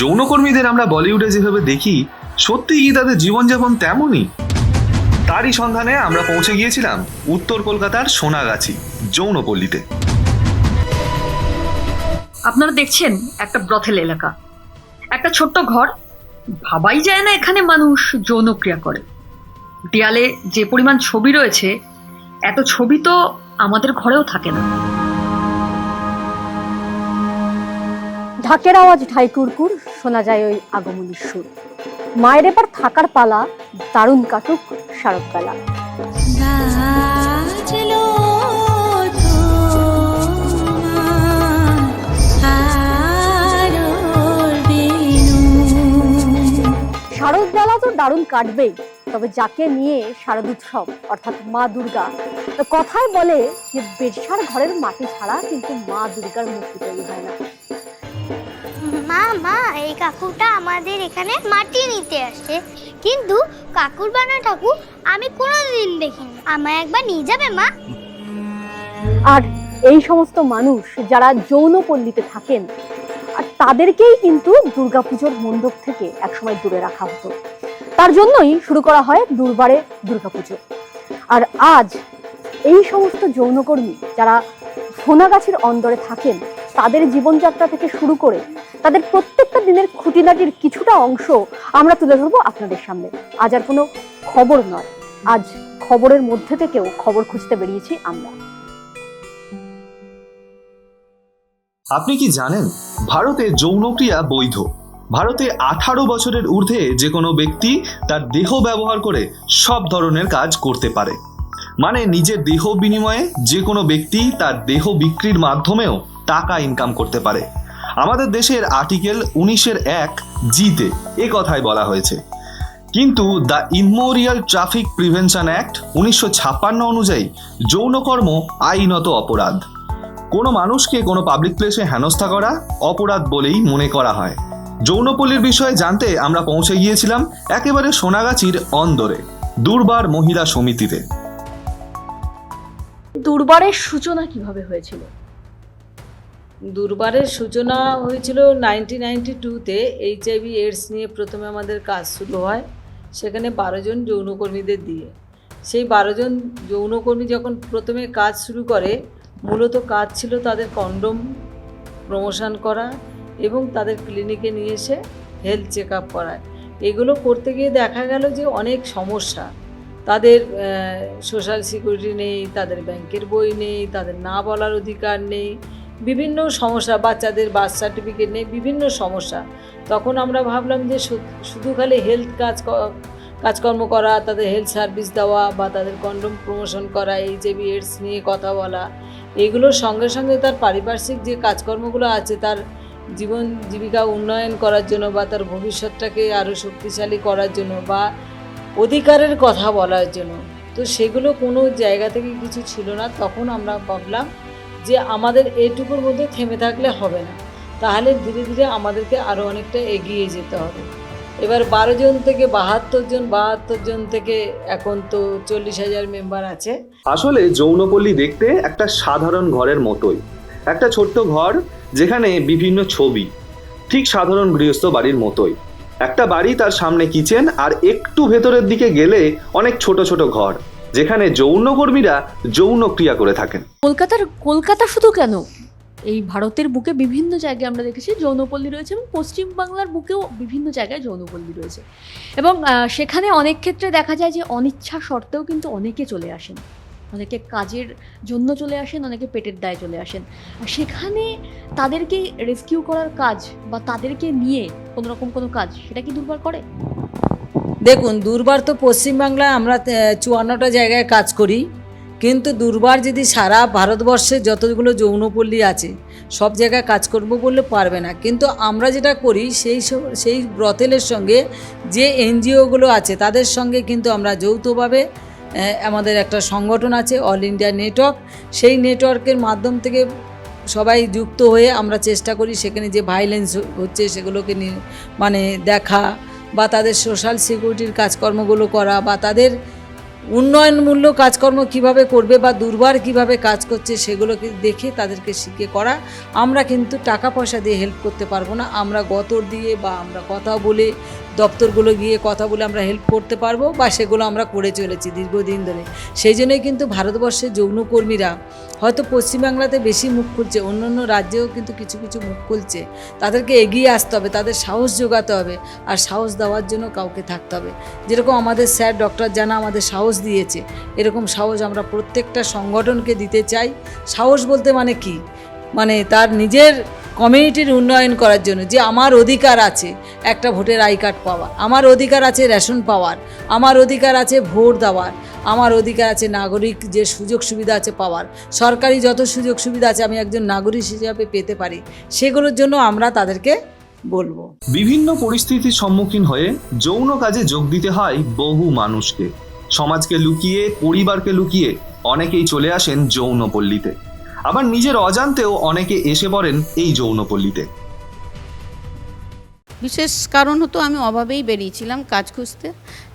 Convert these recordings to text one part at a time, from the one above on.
যৌনকর্মীদের আমরা বলিউডে যেভাবে দেখি সত্যি কি তাদের জীবনযাপন তেমনই? তারই সন্ধানে আমরা পৌঁছে গিয়েছিলাম উত্তর কলকাতার সোনাগাছি যৌনপল্লীতে। আপনারা দেখছেন একটা ব্রথেল এলাকা। একটা ছোট্ট ঘর, ভাবাই যায় না এখানে মানুষ যৌনক্রিয়া করে। দেয়ালে যে পরিমাণ ছবি রয়েছে, এত ছবি তো আমাদের ঘরেও থাকে না। ঢাকের আওয়াজ ঢাই কুরকুর শোনা যায় ওই আগমনীর সুর মায়ের এবার থাকার পালা দারুণ কাটুক শারদ বেলা বাজলো তোমার আলোর বেণু। শারদ বেলা তো দারুণ কাটবেই তবে যাকে নিয়ে শারদ উৎসব অর্থাৎ মা দুর্গা তো কথায় বলে যে বেশার ঘরের মাটি ছাড়া কিন্তু মা দুর্গার মূর্তি তৈরি হয় না মা মা, এই কাকুটা আমাদের এখানে মাটি নিতে আসে। কিন্তু কাকুর বানা ঠাকুর আমি কোনোদিন দেখিনি। আমায় একবার নিয়ে যাবে, মা? আর এই সমস্ত মানুষ যারা যৌনপল্লীতে থাকেন, আর তাদেরকেই কিন্তু দুর্গাপুজোর মণ্ডপ থেকে একসময় দূরে রাখা হতো। তার জন্যই শুরু করা হয় দুর্বারে দুর্গাপুজো। আর আজ এই সমস্ত যৌনকর্মী যারা সোনাগাছির অন্দরে থাকেন তাদের জীবনযাত্রা থেকে শুরু করে তাদের প্রত্যেকটা দিনের খুঁটিনাটির কিছুটা অংশ আমরা তুলে ধরবো আপনাদের সামনে। আজ আর কোনো খবর নয়। আজ খবরের মধ্যে থেকেও খবর খুঁজতে বেরিয়েছি আমরা। আপনি কি জানেন, ভারতে যৌনক্রিয়া বৈধ। ভারতে আঠারো বছরের ঊর্ধ্বে যে কোনো ব্যক্তি তার দেহ ব্যবহার করে সব ধরনের কাজ করতে পারে। মানে নিজের দেহ বিনিময়ে যে কোনো ব্যক্তি তার দেহ বিক্রির মাধ্যমেও টাকা ইনকাম করতে পারে। আমাদের দেশের আর্টিকেল উনিশের এক জিতে এ কথাই বলা হয়েছে। কিন্তু the immoral traffic prevention act উনিশশো ছাপ্পান্ন অনুযায়ী যৌনকর্ম আইনত অপরাধ। কোনো মানুষকে কোনো পাবলিক প্লেসে হেনস্থা করা অপরাধ বলেই মনে করা হয়। যৌনপল্লীর বিষয়ে জানতে আমরা পৌঁছে গিয়েছিলাম একেবারে সোনাগাছির অন্দরে, দুর্বার মহিলা সমিতিতে। দুর্বারের সূচনা কীভাবে হয়েছিল? দুর্বারের সূচনা হয়েছিল নাইনটিন নাইনটি টুতে এইচআইভি এইডস নিয়ে প্রথমে আমাদের কাজ শুরু হয় সেখানে বারো জন যৌনকর্মীদের দিয়ে। সেই বারো জন যৌনকর্মী যখন প্রথমে কাজ শুরু করে, মূলত কাজ ছিল তাদের কন্ডম প্রমোশন করা এবং তাদের ক্লিনিকে নিয়ে এসে হেলথ চেক আপ করায় এগুলো করতে গিয়ে দেখা গেল যে অনেক সমস্যা। তাদের সোশ্যাল সিকিউরিটি নেই, তাদের ব্যাংকের বই নেই, তাদের না বলার অধিকার নেই বিভিন্ন সমস্যা, বাচ্চাদের বার্থ সার্টিফিকেট নেই বিভিন্ন সমস্যা। তখন আমরা ভাবলাম যে শুধু খালি হেলথ কাজ কাজকর্ম করা, তাদের হেলথ সার্ভিস দেওয়া বা তাদের কন্ডম প্রমোশন করা এইচআইভি এইডস নিয়ে কথা বলা এগুলোর সঙ্গে সঙ্গে তার পারিপার্শ্বিক যে কাজকর্মগুলো আছে, তার জীবন জীবিকা উন্নয়ন করার জন্য বা তার ভবিষ্যৎটাকে আরও শক্তিশালী করার জন্য বা অধিকারের কথা বলার জন্য। তো সেগুলো কোনো জায়গা থেকে কিছু ছিল না, তখন আমরা ভাবলাম যে আমাদের এইটুকুর মধ্যে থেমে থাকলে হবে না। তাহলে ধীরে ধীরে আমাদেরকে আরও অনেকটা এগিয়ে যেতে হবে। এবার বারো জন থেকে বাহাত্তর জন বাহাত্তর জন থেকে এখন তো চল্লিশ হাজার মেম্বার আছে। আসলে যৌনপল্লী দেখতে একটা সাধারণ ঘরের মতোই। একটা ছোট্ট ঘর যেখানে বিভিন্ন ছবি, ঠিক সাধারণ গৃহস্থ বাড়ির মতোই। একটা বাড়ি তার সামনে কিচেন আর একটু ভেতরের দিকে গেলে অনেক ছোট ছোট ঘর। যেখানে যৌনকর্মীরা যৌন ক্রিয়া করে থাকেন। কলকাতার, কলকাতা শুধু কেন? এই ভারতের বুকে বিভিন্ন জায়গায় আমরা দেখেছি যৌনপল্লী রয়েছে এবং পশ্চিমবাংলার বুকেও বিভিন্ন জায়গায় যৌনপল্লী রয়েছে। এবং সেখানে অনেক ক্ষেত্রে দেখা যায় যে অনিচ্ছা সত্ত্বেও কিন্তু অনেকে চলে আসেন। অনেকে কাজের জন্য চলে আসেন, অনেকে পেটের দায়ে চলে আসেন। সেখানে তাদেরকে রেস্কিউ করার কাজ বা তাদেরকে নিয়ে কোনো রকম কোনো কাজ, সেটা কি দুর্বার করে? দেখুন, দুর্বার তো পশ্চিমবাংলায় আমরা চুয়ান্নটা জায়গায় কাজ করি, কিন্তু দুর্বার যদি সারা ভারতবর্ষে যতগুলো যৌনপল্লী আছে, সব জায়গায় কাজ করব বললে পারবে না। কিন্তু আমরা যেটা করি, সেই সেই ব্রতেলের সঙ্গে যে এনজিওগুলো আছে, তাদের সঙ্গে কিন্তু আমরা যৌথভাবে আমাদের একটা সংগঠন আছে, অল ইন্ডিয়া নেটওয়ার্ক, সেই নেটওয়ার্কের মাধ্যম থেকে সবাই যুক্ত হয়ে আমরা চেষ্টা করি, সেখানে যে ভাইলেন্স হচ্ছে, সেগুলোকে নি- মানে দেখা বা তাদের সোশ্যাল সিকিউরিটির কাজকর্মগুলো করা বা তাদের উন্নয়নমূল্য কাজকর্ম কীভাবে করবে বা দুর্বার কীভাবে কাজ করছে সেগুলোকে দেখে তাদেরকে শিখে করা। আমরা কিন্তু টাকা পয়সা দিয়ে হেল্প করতে পারব না। আমরা গতর দিয়ে বা আমরা কথা বলে দপ্তরগুলো গিয়ে কথা বলে আমরা হেল্প করতে পারব বা সেগুলো আমরা করে চলেছি দীর্ঘদিন ধরে। সেই জন্যই কিন্তু ভারতবর্ষের যৌনকর্মীরা হয়তো পশ্চিমবাংলাতে বেশি মুখ খুলছে অন্য অন্য রাজ্যেও কিন্তু কিছু কিছু মুখ খুলছে। তাদেরকে এগিয়ে আসতে হবে, তাদের সাহস যোগাতে হবে আর সাহস দেওয়ার জন্য কাউকে থাকতে হবে। যেরকম আমাদের স্যার, ডক্টর জানা আমাদের সাহস দিয়েছে, এরকম সাহস আমরা প্রত্যেকটা সংগঠনকে দিতে চাই। সাহস বলতে মানে কি? মানে তার নিজের কমিউনিটির উন্নয়ন করার জন্য যে আমার অধিকার আছে, একটা ভোটের আই কার্ড পাওয়ার, আমার অধিকার আছে রেশন পাওয়ার, আমার অধিকার আছে ভোট দেওয়ার, আমার অধিকার আছে নাগরিক যে সুযোগ সুবিধা আছে পাওয়ার, সরকারি যত সুযোগ সুবিধা আছে আমি একজন নাগরিক হিসাবে পেতে পারি, সেগুলোর জন্য আমরা তাদেরকে বলব। বিভিন্ন পরিস্থিতির সম্মুখীন হয়ে যৌন কাজে যোগ দিতে হয় বহু মানুষকে। সমাজকে লুকিয়ে, পরিবারকে লুকিয়ে অনেকেই চলে আসেন যৌনপল্লীতে। আবার নিজের অজান্তেও অনেকে এসে পড়েন এই যৌনপল্লীতে। বিশেষ কারণ হতো আমি অভাবেই বেরিয়েছিলাম কাজ খুঁজতে,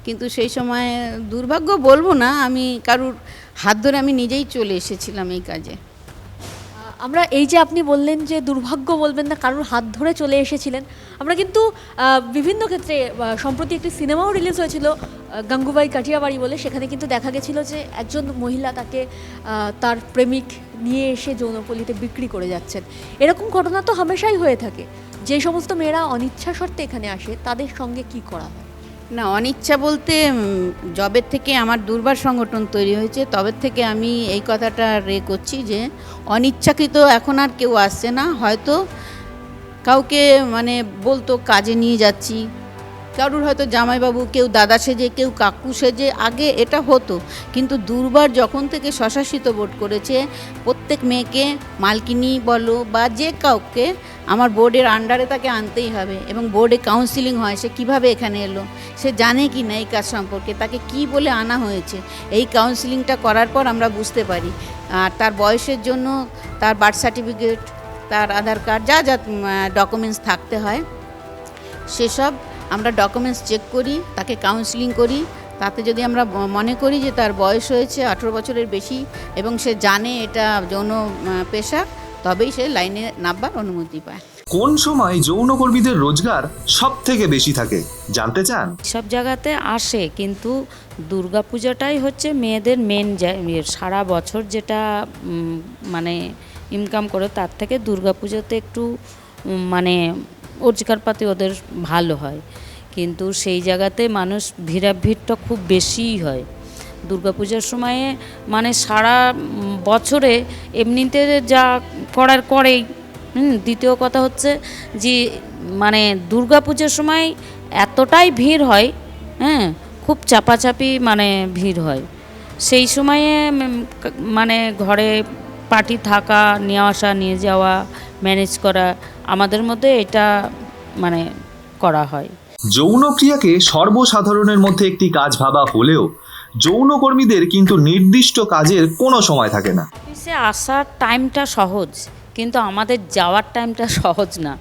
কিন্তু সেই সময় দুর্ভাগ্য বলব না, আমি কারুর হাত ধরে আমি নিজেই চলে এসেছিলাম এই কাজে। আমরা এই যে আপনি বললেন যে দুর্ভাগ্য বলবেন না, কারোর হাত ধরে চলে এসেছিলেন, আমরা কিন্তু বিভিন্ন ক্ষেত্রে সম্প্রতি একটি সিনেমাও রিলিজ হয়েছিল গাঙ্গুবাই কাঠিয়াবাড়ি বলে, সেখানে কিন্তু দেখা গেছিল যে একজন মহিলা তাকে তার প্রেমিক নিয়ে এসে যৌনপল্লীতে বিক্রি করে যাচ্ছেন। এরকম ঘটনা তো হামেশাই হয়ে থাকে। যে সমস্ত মেয়েরা অনিচ্ছা সত্ত্বে এখানে আসে, তাদের সঙ্গে কি করা হয়? না, অনিচ্ছা বলতে জবের থেকে আমার দুর্বার সংগঠন তৈরি হয়েছে, তবে থেকে আমি এই কথাটা রে করছি যে, অনিচ্ছাকৃত এখন আর কেউ আসছে না। হয়তো কাউকে মানে বলতো, কাজে নিয়ে যাচ্ছি। কারুর হয়তো জামাইবাবু, কেউ দাদা সেজে, কেউ কাকু সেজে, আগে এটা হতো। কিন্তু দুর্বার যখন থেকে স্বশাসিত বোর্ড করেছে, প্রত্যেক মেয়েকে মালকিনি বলো বা যে কাউকে, আমার বোর্ডের আন্ডারে তাকে আনতেই হবে এবং বোর্ডে কাউন্সিলিং হয়, সে কীভাবে এখানে এলো, সে জানে কি না এই কাজ সম্পর্কে, তাকে কি বলে আনা হয়েছে, এই কাউন্সিলিংটা করার পর আমরা বুঝতে পারি। আর তার বয়সের জন্য, তার বার্থ সার্টিফিকেট তার আধার কার্ড যা যা ডকুমেন্টস থাকতে হয়, সেসব আমরা ডকুমেন্টস চেক করি তাকে কাউন্সিলিং করি। তাতে যদি আমরা মনে করি যে তার বয়স হয়েছে আঠেরো বছরের বেশি এবং সে জানে এটা যৌন পেশা তবেই সে লাইনে নামবার অনুমতি পায়। কোন সময় যৌনকর্মীদের রোজগার সব থেকে বেশি থাকে? জানতে চান? সব জায়গাতে আসে কিন্তু দুর্গাপূজাটাই হচ্ছে মেয়েদের মেন সারা বছর যেটা মানে ইনকাম করে তার থেকে দুর্গাপূজাতে একটু মানে রোজগারপাতি ওদের ভালো হয়। কিন্তু সেই জায়গাতে মানুষ ভিড়াভিড়টা খুব বেশিই হয়। দুর্গাপূজার সময়ে মানে সারা বছরে এমনিতে যা করার করেই। হুম, দ্বিতীয় কথা হচ্ছে যে মানে দুর্গাপূজার সময় এতটাই ভিড় হয় হ্যাঁ খুব চাপাচাপি মানে ভিড় হয়। সেই সময়ে মানে ঘরে পার্টি থাকা নিয়ে আসা নিয়ে যাওয়া ম্যানেজ করা আমাদের মধ্যে এটা মানে করা হয়। যৌনক্রিয়াকে সর্বসাধারণের মধ্যে একটি কাজ ভাবা হলেও যৌনকর্মীদের কিন্তু নির্দিষ্ট কাজের কোনো সময় থাকে না। অফিসে আসার টাইমটা সহজ কিন্তু আমাদের যাওয়ার টাইমটা সহজ না।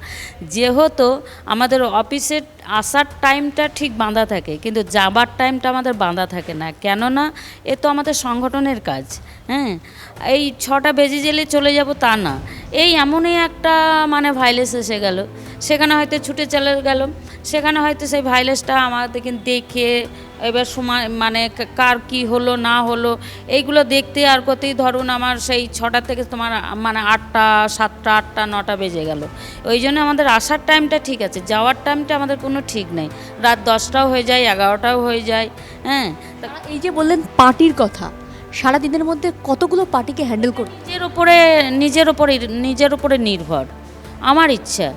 যেহেতু আমাদের অফিসের আসার টাইমটা ঠিক বাঁধা থাকে, কিন্তু যাবার টাইমটা আমাদের বাঁধা থাকে না। কেননা, এ তো আমাদের সংগঠনের কাজ হ্যাঁ? এই ছটা বেজে গেলে চলে যাব তা না। এই এমনই একটা মানে ভাইলেস এসে গেল। সেখানে হয়তো ছুটে চলে গেল সেখানে হয়তো সেই ভাইলেসটা আমাদেরকে দেখে, এবার সময় মানে কার কি হলো, না হলো, এইগুলো দেখতে আর করতেই ধরুন আমার সেই ছটা থেকে তোমার মানে আটটা, সাতটা, আটটা, নটা বেজে গেল। ওই জন্য আমাদের আসার টাইমটা ঠিক আছে। যাওয়ার টাইমটা আমাদের কোনো ঠিক নেই। রাত দশটাও হয়ে যায় এগারোটাও হয়ে যায় হ্যাঁ? এই যে বললেন পার্টির কথা সারা দিনের মধ্যে কতগুলো পার্টিকে হ্যান্ডেল করতে নিজের ওপরে নিজের ওপরে নিজের ওপরে নির্ভর। আমার ইচ্ছা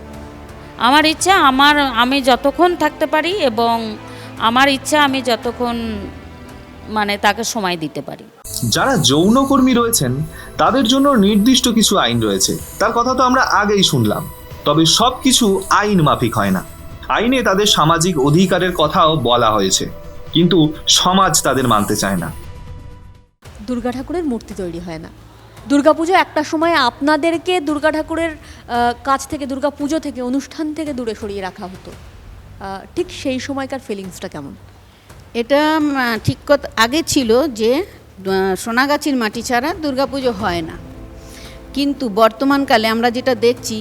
আমার ইচ্ছা আমার আমি যতক্ষণ থাকতে পারি এবং আমার ইচ্ছা আমি যতক্ষণ মানে তাকে সময় দিতে পারি। যারা যৌনকর্মী রয়েছেন তাদের জন্য নির্দিষ্ট কিছু আইন রয়েছে। তার কথা তো আমরা আগেই শুনলাম তবে সব কিছু আইন মাফিক হয় না। আইনে তাদের সামাজিক অধিকারের কথাও বলা হয়েছে। কিন্তু সমাজ তাদের মানতে চায় না। দুর্গা ঠাকুরের মূর্তি তৈরি হয় না। দুর্গাপুজো একটা সময় আপনাদেরকে দুর্গা ঠাকুরের কাছ থেকে দুর্গা পুজো থেকে অনুষ্ঠান থেকে দূরে সরিয়ে রাখা হতো। ঠিক সেই সময়কার ফিলিংসটা কেমন? এটা ঠিক কথা আগে ছিল যে সোনাগাছির মাটি ছাড়া দুর্গাপুজো হয় না। কিন্তু বর্তমানকালে আমরা যেটা দেখছি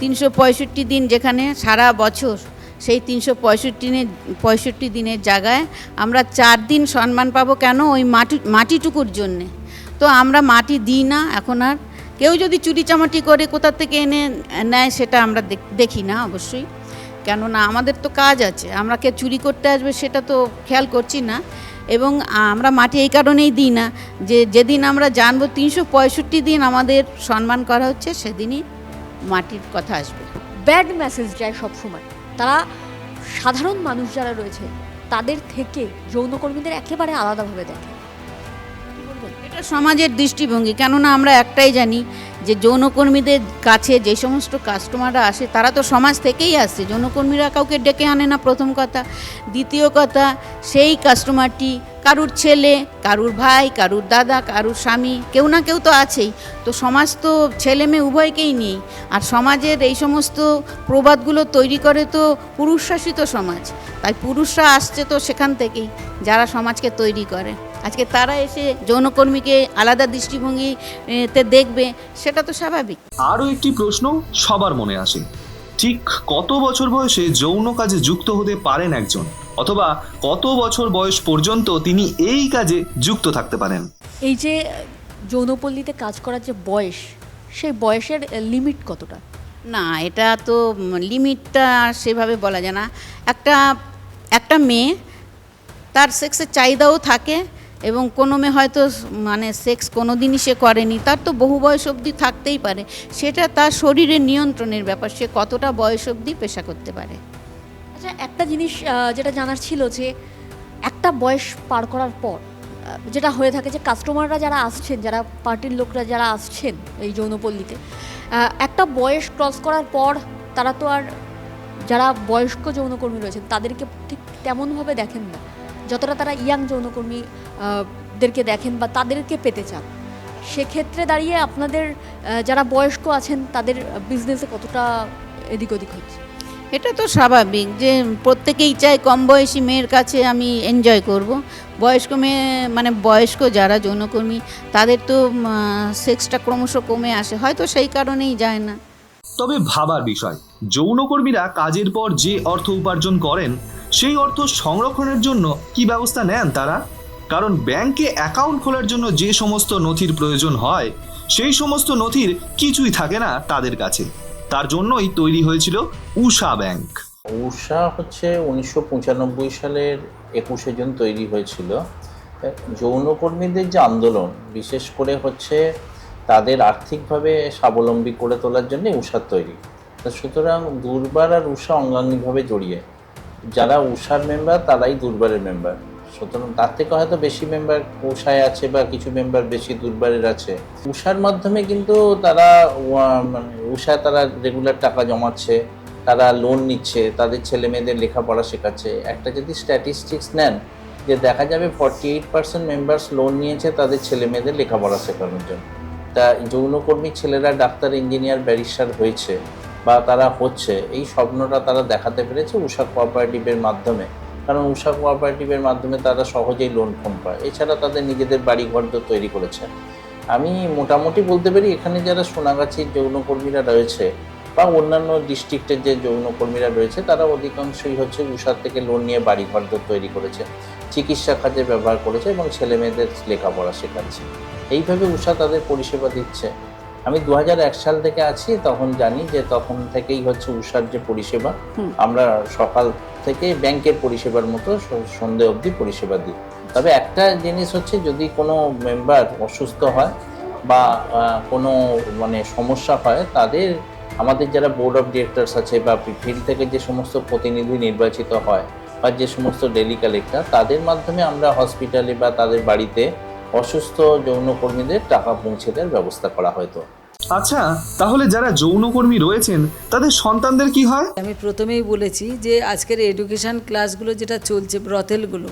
তিনশো পঁয়ষট্টি দিন যেখানে সারা বছর সেই তিনশো পঁয়ষট্টি পঁয়ষট্টি দিনের জায়গায় আমরা চার দিন সম্মান পাবো কেন? ওই মাটি, মাটিটুকুর জন্যে। তো আমরা মাটি দিই না, এখন আর কেউ যদি চুরি চামাটি করে কোথা থেকে এনে নেয় সেটা আমরা দেখি না অবশ্যই। কেননা আমাদের তো কাজ আছে, আমরা কে চুরি করতে আসবে সেটা তো খেয়াল করছি না। এবং আমরা মাটি এই কারণেই দিই না যে যেদিন আমরা জানব তিনশো পঁয়ষট্টি দিন আমাদের সম্মান করা হচ্ছে, সেদিনই মাটির কথা আসবে। ব্যাড মেসেজ যায় সবসময়। তারা সাধারণ মানুষ যারা রয়েছে, তাদের থেকে যৌনকর্মীদের একেবারে আলাদাভাবে দেখে। এটা সমাজের দৃষ্টিভঙ্গি, কেননা আমরা একটাই জানি যে যৌনকর্মীদের কাছে যে সমস্ত কাস্টমাররা আসে, তারা তো সমাজ থেকেই আসছে যৌনকর্মীরা কাউকে ডেকে আনে না প্রথম কথা। দ্বিতীয় কথা, সেই কাস্টমারটি কারুর ছেলে, কারুর ভাই, কারুর দাদা, কারুর স্বামী, কেউ না কেউ তো আছেই। তো সমাজ তো ছেলে মেয়ে উভয়কেই নিয়েই আর সমাজের এই সমস্ত প্রবাদগুলো তৈরি করে তো পুরুষ শাসিত সমাজ। তাই পুরুষরা আসছে তো সেখান থেকেই, যারা সমাজকে তৈরি করে। আজকে তারা এসে যৌনকর্মীকে আলাদা দৃষ্টিভঙ্গিতে দেখবে, সেটা তো স্বাভাবিক। আরও একটি প্রশ্ন সবার মনে আসে। ঠিক কত বছর বয়সে যৌন কাজে যুক্ত হতে পারেন একজন? অথবা কত বছর বয়স পর্যন্ত তিনি এই কাজে যুক্ত থাকতে পারেন? এই যে যৌনপল্লীতে কাজ করার যে বয়স সেই বয়সের লিমিট কতটা? না এটা তো লিমিটটা সেভাবে বলা যায় না। একটা একটা মেয়ে তার সেক্সের চাহিদাও থাকে এবং কোনো মেয়ে হয়তো মানে সেক্স কোনো দিনই সে করেনি। তার তো বহু বয়স অবধি থাকতেই পারে। সেটা তার শরীরের নিয়ন্ত্রণের ব্যাপার। সে কতটা বয়স অবধি পেশা করতে পারে? আচ্ছা একটা জিনিস যেটা জানার ছিল যে একটা বয়স পার করার পর যেটা হয়ে থাকে যে কাস্টমাররা যারা আসছেন, যারা পার্টির লোকরা যারা আসছেন এই যৌনপল্লীতে একটা বয়স ক্রস করার পর তারা তো আর যারা বয়স্ক যৌনকর্মী রয়েছেন, তাদেরকে ঠিক তেমনভাবে দেখেন না। যতটা তারা ইয়াং যৌনকর্মী দেরকে দেখেন বা তাদেরকে পেতে চান, সেক্ষেত্রে দাঁড়িয়ে আপনাদের যারা বয়স্ক আছেন, তাদের বিজনেসে কতটা এদিক ওদিক হচ্ছে? এটা তো স্বাভাবিক যে প্রত্যেকেই চায় কম বয়সী মেয়ের কাছে আমি এনজয় করব। বয়স্ক মেয়ে মানে বয়স্ক যারা যৌনকর্মী, তাদের তো সেক্সটা ক্রমশ কমে আসে, হয়তো সেই কারণেই যায় না। তবে ভাবার বিষয়, যৌনকর্মীরা কাজের পর যে অর্থ উপার্জন করেন, সেই অর্থ সংরক্ষণের জন্য কি ব্যবস্থা নেন তারা? কারণ ব্যাংকে অ্যাকাউন্ট খোলার জন্য যে সমস্ত নথির প্রয়োজন হয়, সেই সমস্ত নথির কিছুই থাকে না তাদের কাছে। তার জন্যই তৈরি হয়েছিল উষা ব্যাংক। উষা হচ্ছে উনিশশো পঁচানব্বই সালের একুশে জুন তৈরি হয়েছিল। যৌনকর্মীদের যে আন্দোলন, বিশেষ করে হচ্ছে তাদের আর্থিকভাবে স্বাবলম্বী করে তোলার জন্য উষার তৈরি। সুতরাং দুর্বার আর উষা অঙ্গাঙ্গিভাবে জড়িয়ে, যারা উষার মেম্বার তারাই দুর্বারের মেম্বার সুতরাং তার থেকে হয়তো বেশি মেম্বার উষায় আছে বা কিছু মেম্বার বেশি দুর্বারের আছে। উষার মাধ্যমে কিন্তু তারা মানে উষায় তারা রেগুলার টাকা জমাচ্ছে, তারা লোন নিচ্ছে, তাদের ছেলে মেয়েদের লেখাপড়া শেখাচ্ছে। একটা যদি স্ট্যাটিস্টিক্স নেন, যে দেখা যাবে forty eight percent members loan নিয়েছে তাদের ছেলে মেয়েদের লেখাপড়া শেখানোর জন্য। তা যৌনকর্মী ছেলেরা, ডাক্তার ইঞ্জিনিয়ার ব্যারিস্টার হয়েছে বা তারা হচ্ছে, এই স্বপ্নটা তারা দেখাতে পেরেছে উষা কোঅপারেটিভের মাধ্যমে। কারণ উষা কোঅপারেটিভের মাধ্যমে তারা সহজেই লোন ফোন পায়। এছাড়া তাদের নিজেদের বাড়ি ঘর তৈরি করেছে আমি মোটামুটি বলতে পারি এখানে যারা সোনাগাছির যৌনকর্মীরা রয়েছে বা অন্যান্য ডিস্ট্রিক্টের যে যৌনকর্মীরা রয়েছে তারা অধিকাংশই হচ্ছে উষার থেকে লোন নিয়ে বাড়ি ঘর তৈরি করেছে চিকিৎসা খাতে ব্যবহার করেছে এবং ছেলে মেয়েদের লেখাপড়া শেখাচ্ছে। এইভাবে উষা তাদের পরিষেবা দিচ্ছে। আমি দু এক সাল থেকে আছি তখন জানি যে তখন থেকেই হচ্ছে উষার যে পরিষেবা আমরা সকাল থেকে ব্যাংকের পরিষেবার মতো সন্ধে অবধি পরিষেবা দিই। তবে একটা জিনিস হচ্ছে যদি কোনো মেম্বার অসুস্থ হয় বা কোনো মানে সমস্যা হয়, তাদের আমাদের যারা বোর্ড অফ ডিরেক্টরস আছে বা ফিল্ড থেকে যে সমস্ত প্রতিনিধি নির্বাচিত হয় বা যে সমস্ত ডেলি কালেক্টর, তাদের মাধ্যমে আমরা হসপিটালে বা তাদের বাড়িতে অসুস্থ যৌনকর্মীদের টাকা পৌঁছে দেওয়ার ব্যবস্থা করা হয়তো আচ্ছা তাহলে যারা যৌনকর্মী রয়েছেন তাদের সন্তানদের কি হয়? আমি প্রথমেই বলেছি যে আজকের এডুকেশান ক্লাসগুলো যেটা চলছে ব্রথেলগুলো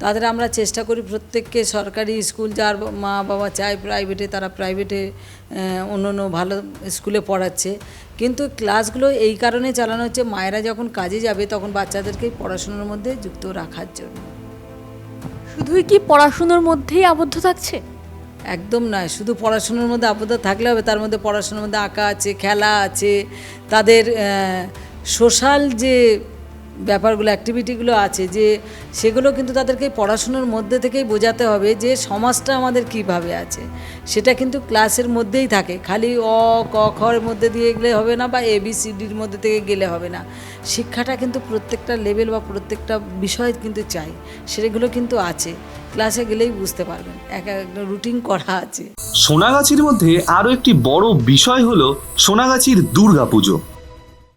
তাদের আমরা চেষ্টা করি প্রত্যেককে সরকারি স্কুল যার মা বাবা চায় প্রাইভেটে তারা প্রাইভেটে অন্য অন্য ভালো স্কুলে পড়াচ্ছে। কিন্তু ক্লাসগুলো এই কারণে চালানো হচ্ছে মায়েরা যখন কাজে যাবে তখন বাচ্চাদেরকে পড়াশোনার মধ্যে যুক্ত রাখার জন্য। শুধুই কি পড়াশুনোর মধ্যেই আবদ্ধ থাকছে? একদম নয়, শুধু পড়াশুনোর মধ্যে আবদ্ধ থাকলে হবে, তার মধ্যে পড়াশুনোর মধ্যে আঁকা আছে, খেলা আছে, তাদের সোশ্যাল যে ব্যাপারগুলো অ্যাক্টিভিটিগুলো আছে যে সেগুলো কিন্তু তাদেরকে পড়াশুনোর মধ্যে থেকেই বোঝাতে হবে যে সমাজটা আমাদের কীভাবে আছে। সেটা কিন্তু ক্লাসের মধ্যেই থাকে। খালি অ, ক খর মধ্যে দিয়ে গেলে হবে না বা এ বি সি ডির মধ্যে থেকে গেলে হবে না। শিক্ষাটা কিন্তু প্রত্যেকটা লেভেল বা প্রত্যেকটা বিষয় কিন্তু চাই। সেগুলো কিন্তু আছে। ক্লাসে গেলেই বুঝতে পারবেন। এক একটা রুটিন করা আছে। সোনাগাছির মধ্যে আরও একটি বড় বিষয় হলো সোনাগাছির দুর্গাপুজো।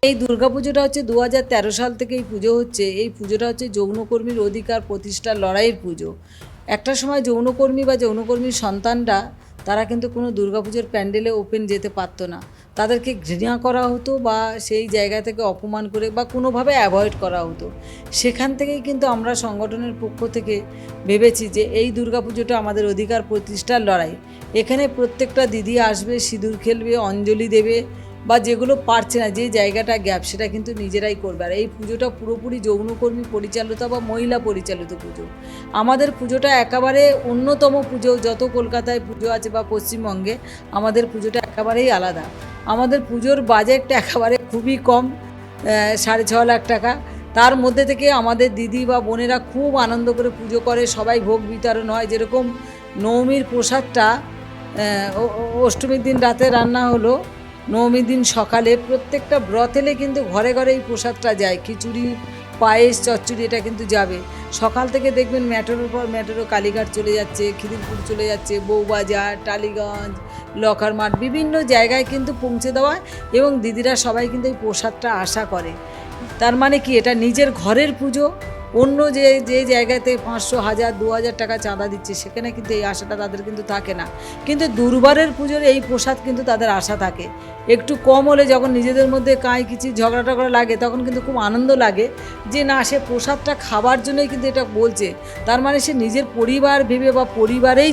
এই দুর্গাপুজোটা হচ্ছে দু হাজার তেরো সাল থেকে এই পুজো হচ্ছে। এই পুজোটা হচ্ছে যৌনকর্মীর অধিকার প্রতিষ্ঠার লড়াইয়ের পুজো। একটা সময় যৌনকর্মী বা যৌনকর্মীর সন্তানরা, তারা কিন্তু কোনো দুর্গাপুজোর প্যান্ডেলে ওপেন যেতে পারতো না। তাদেরকে ঘৃণা করা হতো বা সেই জায়গা থেকে অপমান করে বা কোনোভাবে অ্যাভয়েড করা হতো। সেখান থেকেই কিন্তু আমরা সংগঠনের পক্ষ থেকে ভেবেছি যে এই দুর্গাপুজোটা আমাদের অধিকার প্রতিষ্ঠার লড়াই। এখানে প্রত্যেকটা দিদি আসবে, সিঁদুর খেলবে, অঞ্জলি দেবে বা যেগুলো পারছে না, যে জায়গাটা গ্যাপ সেটা কিন্তু নিজেরাই করবে। আর এই পুজোটা পুরোপুরি যৌনকর্মী পরিচালিত বা মহিলা পরিচালিত পুজো। আমাদের পুজোটা একেবারে অন্যতম পুজো, যত কলকাতায় পুজো আছে বা পশ্চিমবঙ্গে, আমাদের পুজোটা একেবারেই আলাদা। আমাদের পুজোর বাজেটটা একেবারে খুবই কম সাড়ে ছ লাখ টাকা। তার মধ্যে থেকে আমাদের দিদি বা বোনেরা খুব আনন্দ করে পুজো করে, সবাই ভোগ বিতরণ হয়। যেরকম নবমীর প্রসাদটা অষ্টমীর দিন রাতে রান্না হলো নবমীর দিন সকালে প্রত্যেকটা ব্রতেলে কিন্তু ঘরে ঘরে এই প্রসাদটা যায়, খিচুড়ি, পায়েস, চচ্চড়ি, এটা কিন্তু যাবে। সকাল থেকে দেখবেন ম্যাটোরোর পর ম্যাটোরো কালীঘাট চলে যাচ্ছে, খিদিরপুর চলে যাচ্ছে, বউবাজার, টালিগঞ্জ, লকার মাঠ, বিভিন্ন জায়গায় কিন্তু পৌঁছে দেওয়া এবং দিদিরা সবাই কিন্তু এই প্রসাদটা আশা করে। তার মানে কি, এটা নিজের ঘরের পুজো অন্য যে যে জায়গাতে পাঁচশো, হাজার, দু হাজার টাকা চাঁদা দিচ্ছে, সেখানে কিন্তু এই আশাটা তাদের কিন্তু থাকে না। কিন্তু দুর্বারের পুজোর এই প্রসাদ কিন্তু তাদের আশা থাকে। একটু কম হলে যখন নিজেদের মধ্যে কাঁই কিছু ঝগড়া টগড়া লাগে, তখন কিন্তু খুব আনন্দ লাগে যে, না, সে প্রসাদটা খাবার জন্যই কিন্তু এটা বলছে। তার মানে সে নিজের পরিবার ভেবে বা পরিবারেই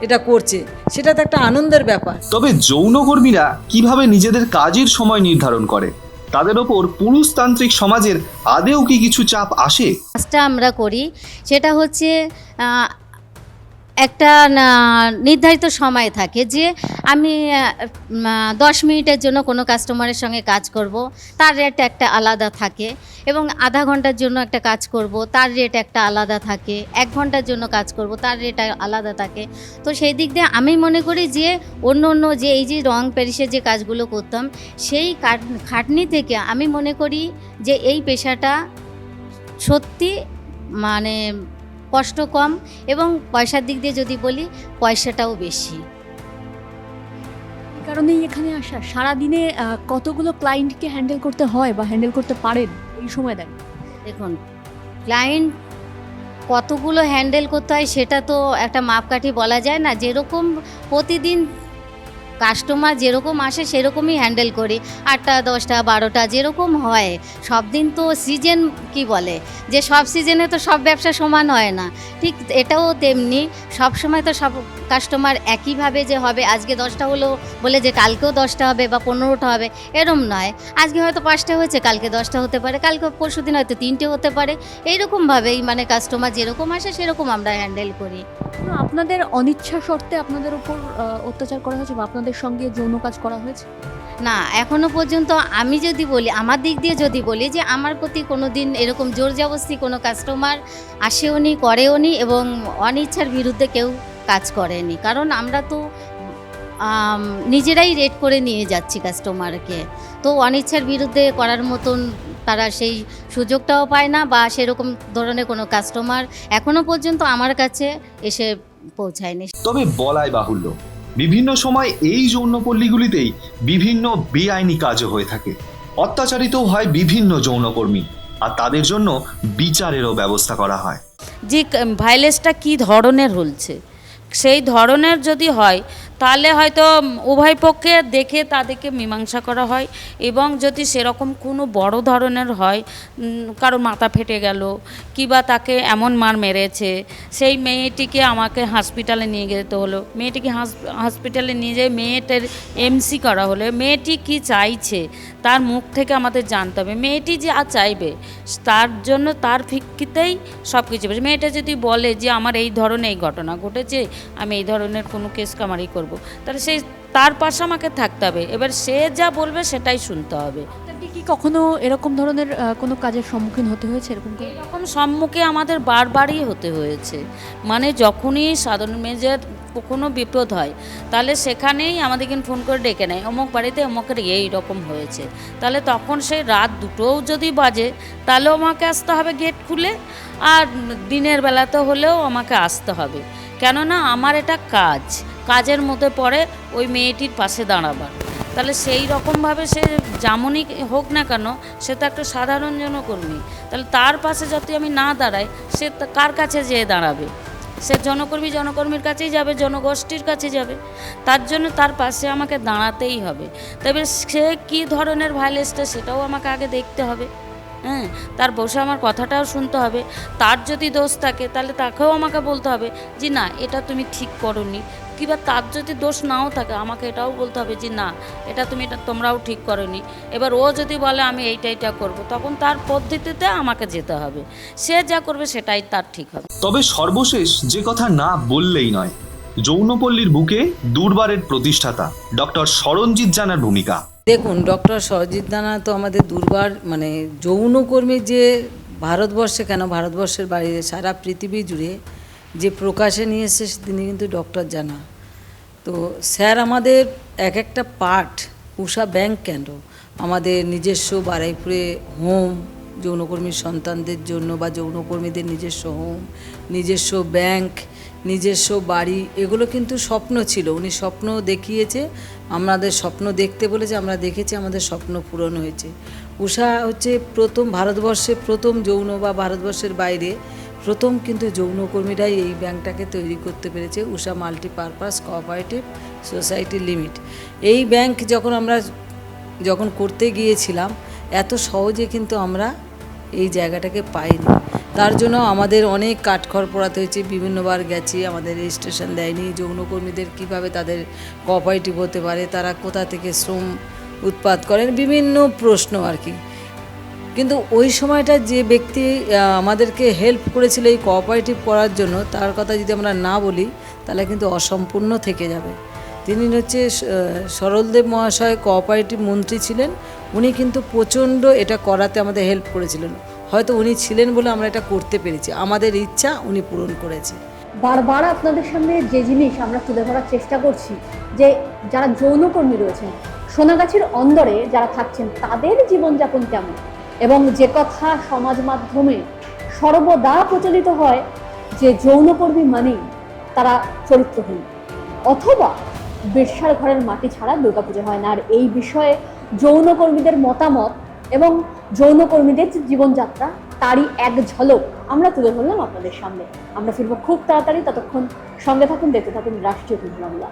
এটা করছে। সেটা তো একটা আনন্দের ব্যাপার। তবে যৌনকর্মীরা কীভাবে নিজেদের কাজের সময় নির্ধারণ করে? তাদের ওপর পুরুষতান্ত্রিক সমাজের আদেও কি কিছু চাপ আসে? কাজটা আমরা করি সেটা হচ্ছে একটা নির্ধারিত সময় থাকে যে আমি দশ মিনিটের জন্য কোনো কাস্টমারের সঙ্গে কাজ করব, তার রেট একটা আলাদা থাকে এবং আধা ঘণ্টার জন্য একটা কাজ করব, তার রেট একটা আলাদা থাকে, এক ঘণ্টার জন্য কাজ করব, তার রেট আলাদা থাকে। তো সেই দিক দিয়ে আমি মনে করি যে অন্য অন্য যে এই যে রং প্যারিসের যে কাজগুলো করতাম, সেই খাটনি থেকে আমি মনে করি যে এই পেশাটা সত্যি মানে কষ্ট কম এবং পয়সার দিক দিয়ে যদি বলি পয়সাটাও বেশি। কারণে কারণেই এখানে আসা। সারাদিনে কতগুলো ক্লায়েন্টকে হ্যান্ডেল করতে হয় বা হ্যান্ডেল করতে পারেন? এই সময় দেন। দেখুন ক্লায়েন্ট কতগুলো হ্যান্ডেল করতে হয় সেটা তো একটা মাপকাঠি বলা যায় না। যেরকম প্রতিদিন কাস্টমার যেরকম আসে সেরকমই হ্যান্ডেল করি। আটটা, দশটা, বারোটা যেরকম হয়। সব দিন তো সিজন কি বলে? যে সব সিজনে তো সব ব্যবসা সমান হয় না। ঠিক এটাও তেমনি সব সময় তো সব কাস্টমার একইভাবে যে হবে, আজকে দশটা হলো বলে যে কালকেও দশটা হবে বা পনেরোটা হবে, এরম নয়। আজকে হয়তো পাঁচটা হয়েছে, কালকে দশটা হতে পারে, কালকে পরশু দিন হয়তো তিনটে হতে পারে। এইরকমভাবেই মানে কাস্টমার যেরকম আসে সেরকম আমরা হ্যান্ডেল করি। আপনাদের অনিচ্ছা শর্তে আপনাদের উপর অত্যাচার করা হয়েছে বা আপনাদের সঙ্গে যৌন কাজ করা হয়েছে? না এখনও পর্যন্ত আমি যদি বলি আমার দিক দিয়ে যদি বলি যে আমার প্রতি কোনো দিন এরকম জোর জবস্তি কোনো কাস্টমার আসেও নি করেও নি এবং অনিচ্ছার বিরুদ্ধে কেউ কাজ করেনি। কারণ আমরা তো নিজেরাই রেট করে নিয়ে যাচ্ছি কাস্টমারকে তো অনিচ্ছার বিরুদ্ধে করার মতন তারা সেই সুযোগটাও পায় না বা সেরকম ধরনের কোনো কাস্টমার এখনও পর্যন্ত আমার কাছে এসে পৌঁছায়নি। তবে বলাই বাহুল্য বিভিন্ন সময় এই যৌনপল্লীগুলিতেই বিভিন্ন বেআইনি কাজও হয়ে থাকে। অত্যাচারিত হয় বিভিন্ন যৌনকর্মী, আর তাদের জন্য বিচারেরও ব্যবস্থা করা হয়। যে ভাইলেসটা কি ধরনের হচ্ছে সেই ধরনের যদি হয় তাহলে হয়তো উভয় পক্ষে দেখে তাদেরকে মীমাংসা করা হয় এবং যদি সেরকম কোনো বড় ধরনের হয় কারও মাথা ফেটে গেল কিবা তাকে এমন মার মেরেছে, সেই মেয়েটিকে আমাকে হসপিটালে নিয়ে যেতে হলো। মেয়েটিকে হসপিটালে নিয়ে যেয়ে মেয়েটার এমসি করা হলো। মেয়েটি কি চাইছে তার মুখ থেকে আমাদের জানতে হবে। মেয়েটি যা চাইবে, তার জন্য তার ভিত্তিতেই সব কিছু মেয়েটা যদি বলে যে, আমার এই ধরনের এই ঘটনা ঘটেছে, আমি এই ধরনের কোনো কেস কামারি করব তাহলে সেই তার পাশে আমাকে থাকতে হবে। এবার সে যা বলবে সেটাই শুনতে হবে। কি কখনো এরকম ধরনের কোনো কাজের সম্মুখীন হতে হয়েছে এরকম? এরকম সম্মুখে আমাদের বারবারই হতে হয়েছে। মানে যখনই সাধারণ মেজর কোনো বিপদ হয় তাহলে সেখানেই আমাদেরকে ফোন করে ডেকে নেয় অমুক বাড়িতে অমুকের এই রকম হয়েছে। তাহলে তখন সেই রাত দুটোও যদি বাজে তাহলেও আমাকে আসতে হবে গেট খুলে আর দিনের বেলাতে হলেও আমাকে আসতে হবে। কেননা আমার এটা কাজ। কাজের মধ্যে পড়ে ওই মেয়েটির পাশে দাঁড়াবার। তাহলে সেই রকমভাবে সে যেমনই হোক না কেন, সে তো একটা সাধারণ জনকর্মী। তাহলে তার পাশে যাতে আমি না দাঁড়াই, সে কার কাছে যেয়ে দাঁড়াবে? সে জনকর্মী জনকর্মীর কাছেই যাবে, জনগোষ্ঠীর কাছে যাবে। তার জন্য তার পাশে আমাকে দাঁড়াতেই হবে। তবে সে কী ধরনের ভাইলেন্সটা সেটাও আমাকে আগে দেখতে হবে। হ্যাঁ তার বসে আমার কথাটাও শুনতে হবে। তার যদি দোষ থাকে, তাহলে তাকেও আমাকে বলতে হবে যে, না, এটা তুমি ঠিক করনি। কিংবা তার যদি দোষ নাও থাকে আমাকে এটাও বলতে হবে যে না এটা তুমি এটা তোমরাও ঠিক করনি। এবার ও যদি বলে আমি এইটা এটা করব তখন তার পদ্ধতিতে আমাকে যেতে হবে। সে যা করবে সেটাই তার ঠিক হবে। তবে সর্বশেষ যে কথা না বললেই নয় যৌনপল্লীর বুকে দুর্বারের প্রতিষ্ঠাতা ডক্টর সরঞ্জিৎ জানার ভূমিকা। দেখুন ডক্টর সরজিৎ দানা তো আমাদের দুর্বার মানে যৌনকর্মী যে ভারতবর্ষে কেন ভারতবর্ষের বাইরে সারা পৃথিবী জুড়ে যে প্রকাশে নিয়ে এসে তিনি কিন্তু ডক্টর জানা। তো স্যার আমাদের এক একটা পার্ট উষা ব্যাংক কেন? আমাদের নিজস্ব বারাইপুরে হোম যৌনকর্মীর সন্তানদের জন্য বা যৌনকর্মীদের নিজস্ব হোম নিজস্ব ব্যাংক নিজস্ব বাড়ি, এগুলো কিন্তু স্বপ্ন ছিল। উনি স্বপ্ন দেখিয়েছে, আমাদের স্বপ্ন দেখতে বলেছে, আমরা দেখেছি, আমাদের স্বপ্ন পূরণ হয়েছে। উষা হচ্ছে প্রথম ভারতবর্ষে প্রথম যৌন বা ভারতবর্ষের বাইরে প্রথম কিন্তু যৌনকর্মীরাই এই ব্যাংকটাকে তৈরি করতে পেরেছে, Usha multipurpose cooperative society limit এই ব্যাংক যখন আমরা যখন করতে গিয়েছিলাম, এত সহজে কিন্তু আমরা এই জায়গাটাকে পাইনি। তার জন্য আমাদের অনেক কাঠখড় পড়াতে হয়েছে, বিভিন্নবার গেছি, আমাদের রেজিস্ট্রেশন দেয়নি, যৌনকর্মীদের কীভাবে তাদের কোঅপারেটিভ হতে পারে, তারা কোথা থেকে শ্রম উৎপাদ করেন, বিভিন্ন প্রশ্ন আর কি। কিন্তু ওই সময়টা যে ব্যক্তি আমাদেরকে হেল্প করেছিল এই কোঅপারেটিভ করার জন্য, তার কথা যদি আমরা না বলি, তাহলে কিন্তু অসম্পূর্ণ থেকে যাবে। তিনি হচ্ছে সরলদেব মহাশয় কোঅপারেটিভ মন্ত্রী ছিলেন। উনি কিন্তু প্রচণ্ড এটা করাতে আমাদের হেল্প করেছিলেন। হয়তো উনি ছিলেন বলে আমরা এটা করতে পেরেছি। আমাদের ইচ্ছা উনি পূরণ করেছে। বারবার আপনাদের সামনে যে জিনিস আমরা তুলে ধরার চেষ্টা করছি, যে যারা যৌনকর্মী রয়েছেন, সোনাগাছির অন্দরে যারা থাকছেন, তাদের জীবনযাপন কেমন? এবং যে কথা সমাজ মাধ্যমে সর্বদা প্রচলিত হয়, যে যৌনকর্মী মানেই তারা চরিত্রহীন। অথবা বেশ্যার ঘরের মাটি ছাড়া দুর্গাপুজো হয় না। আর এই বিষয়ে যৌনকর্মীদের মতামত এবং যৌনকর্মীদের যে জীবনযাত্রা, তারই এক ঝলক আমরা তুলে ধরলাম আপনাদের সামনে। আমরা ফিরবো খুব তাড়াতাড়ি। ততক্ষণ সঙ্গে থাকুন, দেখতে থাকুন রাষ্ট্রীয় বাংলা